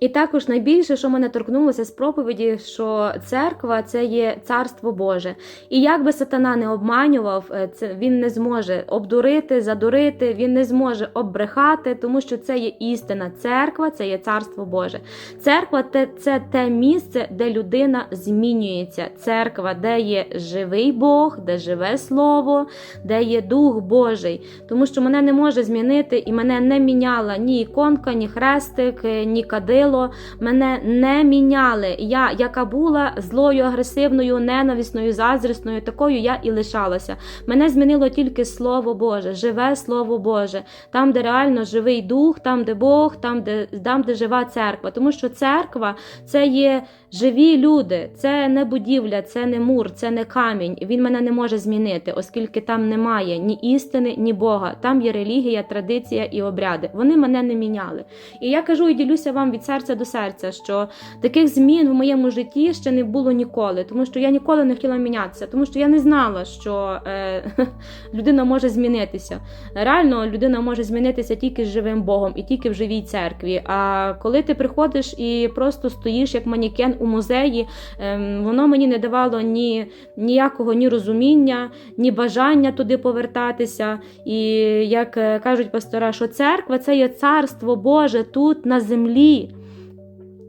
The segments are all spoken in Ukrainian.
І також найбільше, що мене торкнулося з проповіді, що церква це є царство Боже. І як би сатана не обманював, е, це він не зможе обдурити, задурити, він не зможе оббрехати, тому що це є істина. Церква це є царство Боже. Церква це те місце, де людина змінюється. Церква, де є живий Бог, де живе Слово, де є Дух Божий. Тому що мене не може змінити, і мене не міняла ні іконка, ні хрестик, е, ні кадило. Мене не міняли. Я, яка була злою, агресивною, ненависною, заздрісною, такою я і лишалася. Мене змінило тільки Слово Боже, живе Слово Боже, там, де реально живий дух, там, де Бог, там, де, там, де жива церква. Тому що церква це є живі люди, це не будівля, це не мур, це не камінь. Він мене не може змінити, оскільки там немає ні істини, ні Бога. Там є релігія, традиція і обряди. Вони мене не міняли. І я кажу і ділюся вам від серця до серця, що таких змін в моєму житті ще не було ніколи, тому що я ніколи не хотіла мінятися, тому що я не знала, що е, людина може змінитися. Реально, людина може змінитися тільки з живим Богом і тільки в живій церкві. А коли ти приходиш і просто стоїш як манікен у музеї, ем, воно мені не давало ні ніякого ні розуміння, ні бажання туди повертатися. І як е, кажуть пастора, що церква це є царство Боже тут на землі.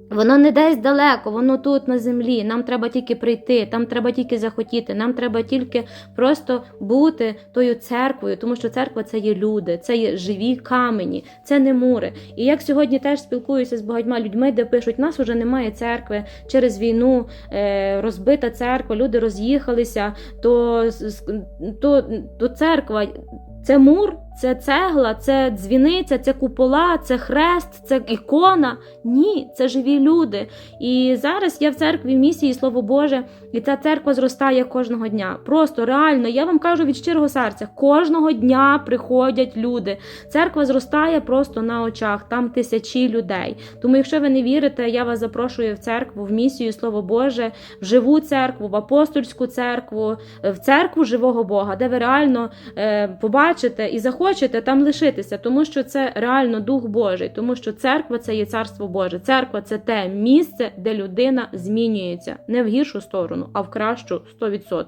Воно не десь далеко, воно тут на землі. Нам треба тільки прийти, там треба тільки захотіти, нам треба тільки просто бути тою церквою, тому що церква це є люди, це є живі камені, це не мури. І як сьогодні теж спілкуюся з багатьма людьми, де пишуть, нас вже немає церкви через війну, е, розбита церква, люди роз'їхалися, то, то, то церква. Це мур, це цегла, це дзвіниця, це купола, це хрест, це ікона. Ні, це живі люди. І зараз я в церкві місії Слово Боже, і ця церква зростає кожного дня. Просто реально, я вам кажу від щирого серця, кожного дня приходять люди. Церква зростає просто на очах, там тисячі людей. Тому, якщо ви не вірите, я вас запрошую в церкву, в місію Слово Боже, в живу церкву, в апостольську церкву, в церкву живого Бога, де ви реально е, побачите і захочете там лишитися, тому що це реально Дух Божий, тому що церква це є царство Боже. Церква це те місце, де людина змінюється не в гіршу сторону, а в кращу 100%.